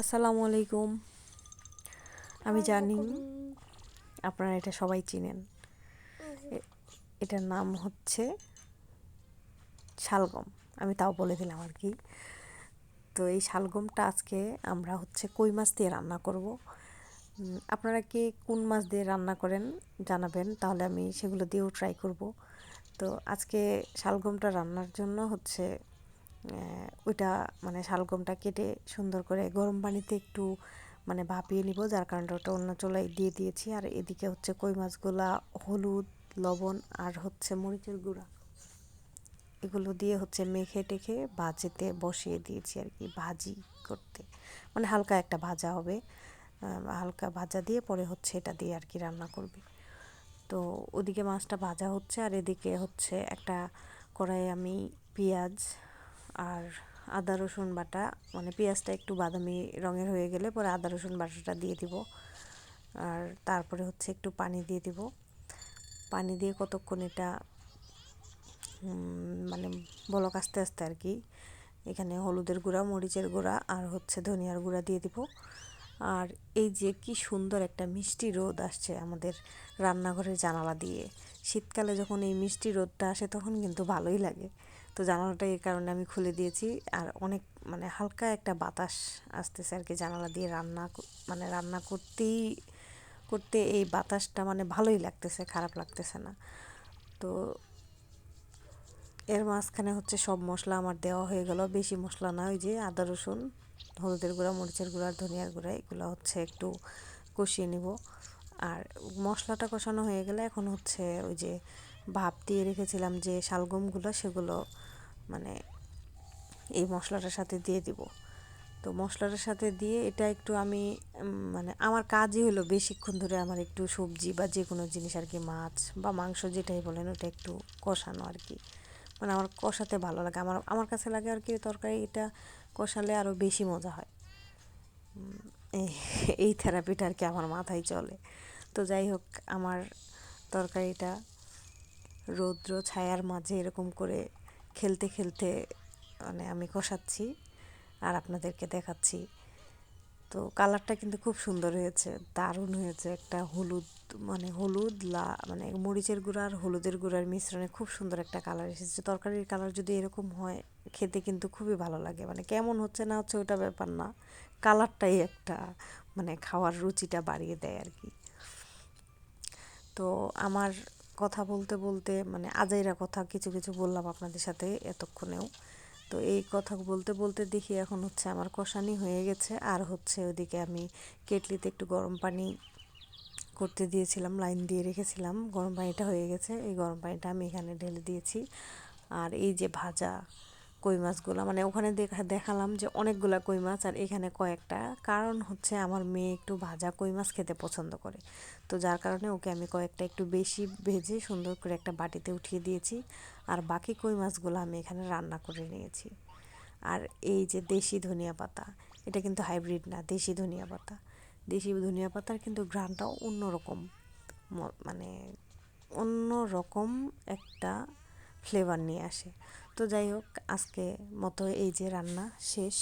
আসসালামু আলাইকুম। আমি জানি আপনারা এটা সবাই চিনেন। এটার নাম হচ্ছে শালগম। আমি তাও বলে দিলাম আর কি। তো এই শালগমটা আজকে আমরা হচ্ছে কই মাছ দিয়ে রান্না করব। আপনারা কি কোন মাছ দিয়ে রান্না করেন জানাবেন তাহলে আমি সেগুলো দিয়েও ট্রাই করব। তো আজকে শালগমটা রান্নার জন্য হচ্ছে ওইটা মানে শালগমটা কেটে সুন্দর করে গরম পানিতে একটু মানে ভাপিয়ে নিব, যার কারণে ওটা অন্য চুলায় দিয়ে দিয়েছি। আর এদিকে হচ্ছে কই মাছগুলা, হলুদ, লবণ আর হচ্ছে মরিচের গুঁড়া। এগুলো দিয়ে হচ্ছে মেখে টেখে ভাজিতে বসিয়ে দিয়েছি আর কি, ভাজি করতে। মানে হালকা একটা ভাজা হবে। হালকা ভাজা দিয়ে পরে হচ্ছে এটা দিয়ে আর কি রান্না করবে। তো ওদিকে মাছটা ভাজা হচ্ছে, আর এদিকে হচ্ছে একটা কড়াইয়ে আমি পেঁয়াজ আর আদা, রসুন বাটা মানে পেঁয়াজটা একটু বাদামি রঙের হয়ে গেলে পরে আদা, রসুন বাটাটা দিয়ে দিব। আর তারপরে হচ্ছে একটু পানি দিয়ে দিব। পানি দিয়ে কতক্ষণ এটা মানে বলক আস্তে আস্তে আর কি, এখানে হলুদের গুঁড়া, মরিচের গুঁড়া আর হচ্ছে ধনিয়ার গুঁড়া দিয়ে দিব। আর এই যে কি সুন্দর একটা মিষ্টি রোদ আসছে আমাদের রান্নাঘরের জানালা দিয়ে। শীতকালে যখন এই মিষ্টি রোদটা আসে তখন কিন্তু ভালোই লাগে। তো জানালাটা এই কারণে আমি খুলে দিয়েছি। আর অনেক মানে হালকা একটা বাতাস আসতেছে আর কি জানালা দিয়ে রান্না মানে রান্না করতেই, করতে এই বাতাসটা মানে ভালোই লাগতেছে, খারাপ লাগতেছে না। তো এর মাঝখানে হচ্ছে সব মশলা আমার দেওয়া হয়ে গেল। বেশি মশলা না, ওই যে আদা, রসুন, হলুদের গুঁড়া, মরিচের গুঁড়া ধনিয়ার গুঁড়া, এগুলো হচ্ছে একটু কষিয়ে নিব। আর মশলাটা কষানো হয়ে গেলে এখন হচ্ছে ওই যে ভাপ দিয়ে রেখেছিলাম যে শালগমগুলো, সেগুলো মানে এই মশলাটার সাথে দিয়ে দিব। তো মশলাটার সাথে দিয়ে এটা একটু আমি মানে আমার কাজই হলো বেশিক্ষণ ধরে আমার একটু সবজি বা যে কোনো জিনিস আর কি, মাছ বা মাংস যেটাই বলেন, ওটা একটু কষানো আর কি। মানে আমার কষাতে ভালো লাগে। আমার আমার কাছে লাগে আর কি তরকারি, এটা কষালে আরও বেশি মজা হয়। এই- থেরাপিটা আর কি আমার মাথায় চলে। তো যাই হোক, আমার তরকারিটা রৌদ্র, ছায়ার মাঝে এরকম করে খেলতে খেলতে মানে আমি কষাচ্ছি আর আপনাদেরকে দেখাচ্ছি। তো কালারটা কিন্তু খুব সুন্দর হয়েছে, দারুণ হয়েছে একটা হলুদ মানে হলুদ, লা মানে মরিচের গুঁড়া আর হলুদের গুঁড়ার মিশ্রণে খুব সুন্দর একটা কালার এসেছে। তরকারির কালার যদি এরকম হয়, খেতে কিন্তু খুবই ভালো লাগে। মানে কেমন হচ্ছে না হচ্ছে ওটা ব্যাপার না, কালারটাই একটা মানে খাওয়ার রুচিটা বাড়িয়ে দেয় আর কি। তো আমার কথা বলতে বলতে মানে আজাইরা কথা কিছু কিছু বললাম আপনাদের সাথে এতক্ষণেও। তো এই কথা বলতে বলতে দেখি এখন হচ্ছে আমার কষানি হয়ে গেছে। আর হচ্ছে ওদিকে আমি কেটলিতে একটু গরম পানি করতে দিয়েছিলাম, লাইন দিয়ে রেখেছিলাম। গরম পানিটা হয়ে গেছে, এই গরম পানিটা আমি এখানে ঢেলে দিয়েছি। আর এই যে ভাজা কই মাছগুলো মানে ওখানে দেখা, দেখালাম যে অনেকগুলো কই মাছ আর এখানে কয়েকটা। কারণ হচ্ছে আমার মেয়ে একটু ভাজা কই মাছ খেতে পছন্দ করে। তো যার কারণে ওকে আমি কয়েকটা একটু বেশি ভেজে সুন্দর করে একটা বাটিতে উঠিয়ে দিয়েছি। আর বাকি কই মাছগুলো আমি এখানে রান্না করে নিয়েছি। আর এই যে দেশি ধনিয়া পাতা, এটা কিন্তু হাইব্রিড না, দেশি ধনিয়া পাতা। দেশি ধনিয়া পাতার কিন্তু ঘ্রাণটাও অন্যরকম মানে অন্য রকম একটা ফ্লেভার নিয়ে আসে। তো যাই হোক আজকে মতো এই যে রান্না শেষ।